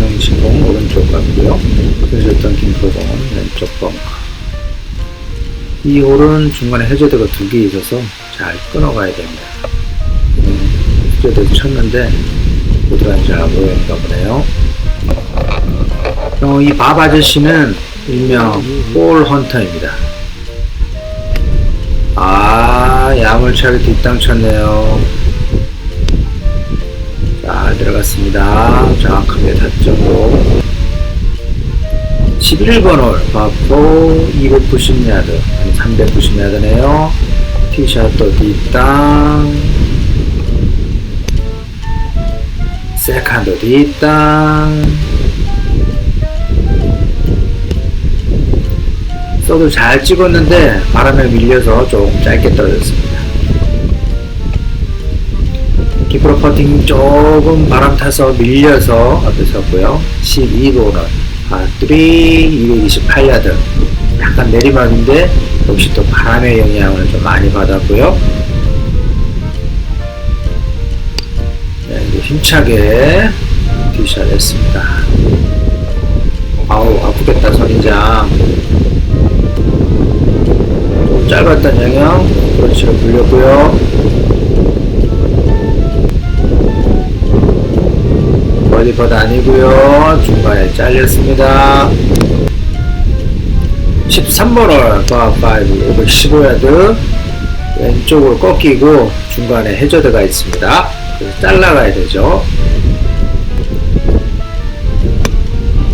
명신공 오른쪽 같고요. 현실던 김포공은 왼쪽 벙커 이 홀은 중간에 해저드가 두 개 있어서 잘 끊어가야 됩니다. 음, 해저드 쳤는데 못 들어간지 안 보이는가 보네요. 어, 이밥 아저씨는 일명 볼 헌터입니다. 아, 야물차게 뒷땅 쳤네요. 자, 들어갔습니다. 정확하게 닿점으로. 11번 홀, 바포 290야드, 390야드네요. 티샷도 뒷땅. 세컨도 뒷땅. 써도 잘 찍었는데 바람에 밀려서 조금 짧게 떨어졌습니다. 기프로 퍼팅 조금 바람 타서 밀려서 섰고요. 12번은 아 3 228야드 약간 내리막인데 역시 또 바람의 영향을 좀 많이 받았고요. 네, 힘차게 티샷 했습니다. 아우 아프겠다 선인장 좀 짧았던 영향 브러치로 불렸고요 버디퍼드 아니고요. 중간에 잘렸습니다. 13번 홀 파5 515야드 왼쪽으로 꺾이고 중간에 해저드가 있습니다. 잘라가야 되죠.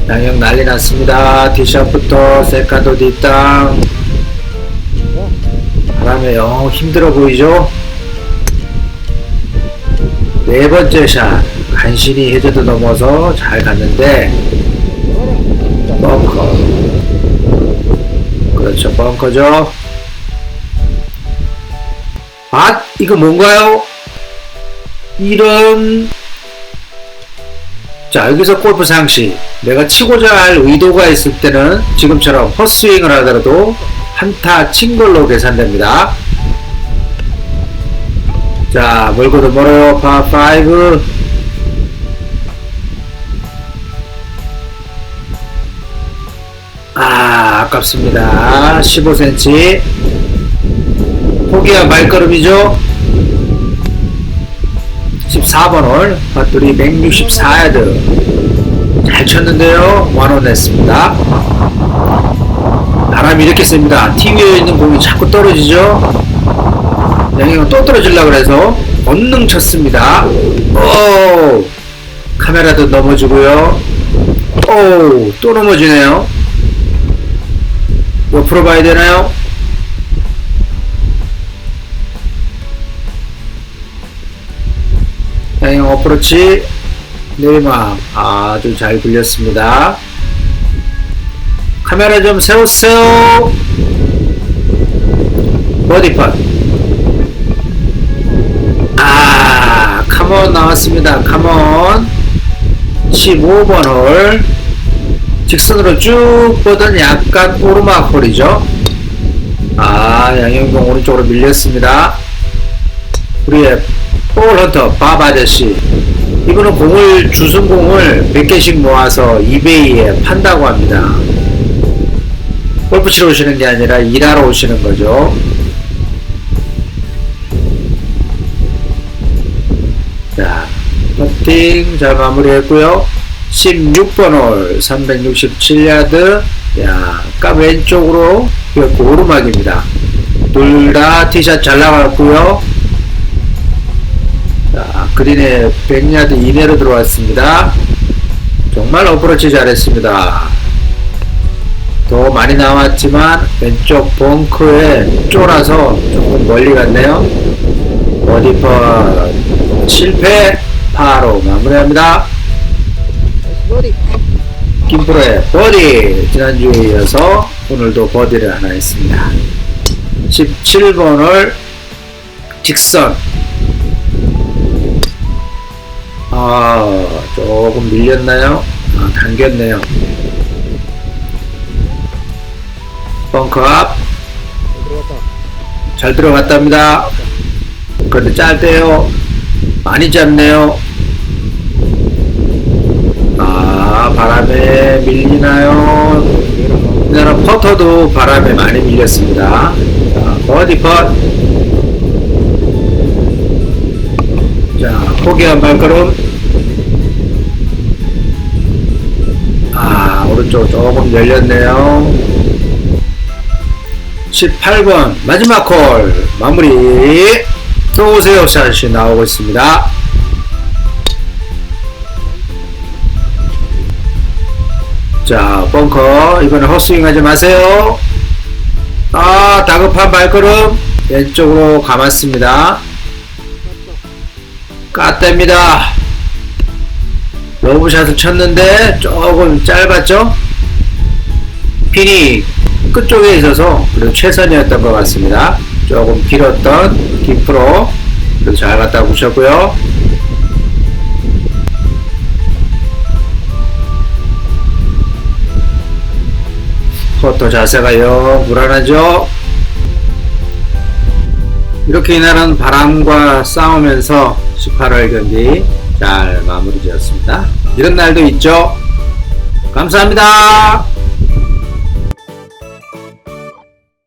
양형 난리 났습니다. 티샷부터 세카도 뒷땅. 바람에 영 힘들어 보이죠? 네 번째 샷 간신히 해저드 넘어서 잘 갔는데 벙커. 그렇죠 벙커죠? 아 이거 뭔가요? 이런. 자 여기서 골프 상식 내가 치고자 할 의도가 있을 때는 지금처럼 헛스윙을 하더라도 한타 친 걸로 계산됩니다. 자 멀고도 멀어요? 파5 아 아깝습니다. 15cm 포기야 말걸음이죠. 14번 홀. 밭돌이 164야드. 잘 쳤는데요. 완원 냈습니다. 바람이 이렇게 셉니다. 티 위에 있는 공이 자꾸 떨어지죠. 양형은 또 떨어지려고 그래서 언능 쳤습니다. 오 카메라도 넘어지고요. 오또 넘어지네요 옆으로 봐야 되나요? 양형 어프로치. 내리막 아주 잘 굴렸습니다. 카메라 좀 세우세요. 버디팟 아 카몬 나왔습니다. 카몬 15번 홀 직선으로 쭉 뻗은 약간 오르막 홀이죠? 아 양현경 오른쪽으로 밀렸습니다. 우리의 볼 헌터 밥 아저씨. 이분은 공을 주승 공을 몇 개씩 모아서 이베이에 판다고 합니다. 골프 치러 오시는 게 아니라 일하러 오시는 거죠. 자 퍼팅 잘 마무리했고요 16번 홀 367야드. 약간 왼쪽으로 이렇게 오르막입니다. 둘 다 티샷 잘 나갔고요. 자 그린에 100야드 이내로 들어왔습니다. 정말 어프로치 잘했습니다. 더 많이 나왔지만 왼쪽 벙커에 쫄아서 조금 멀리 갔네요. 버디퍼 실패 파로 마무리합니다 김프로의 버디 지난주에 이어서 오늘도 버디를 하나 했습니다 17번을 직선 아 조금 밀렸나요? 아, 당겼네요 벙커 앞 잘 들어갔답니다. 그런데 짧대요. 많이 짧네요. 아, 바람에 밀리나요? 우리나라 퍼터도 바람에 많이 밀렸습니다. 자, 버디 펫. 자, 포기한 발걸음. 아, 오른쪽 조금 열렸네요. 18번 마지막 콜 마무리 들어오세요 샷이 나오고 있습니다 자 벙커. 이번에 헛스윙 하지 마세요. 아 다급한 발걸음. 왼쪽으로 감았습니다. 까답니다. 러브샷을 쳤는데 조금 짧았죠? 핀이 끝쪽에 있어서 그래도 최선이었던 것 같습니다. 조금 길었던 그래도 잘 갖다 붙였고요. 포터 자세가 영 불안하죠? 이렇게 이날은 바람과 싸우면서 18월 경기 잘 마무리 지었습니다. 이런 날도 있죠? 감사합니다.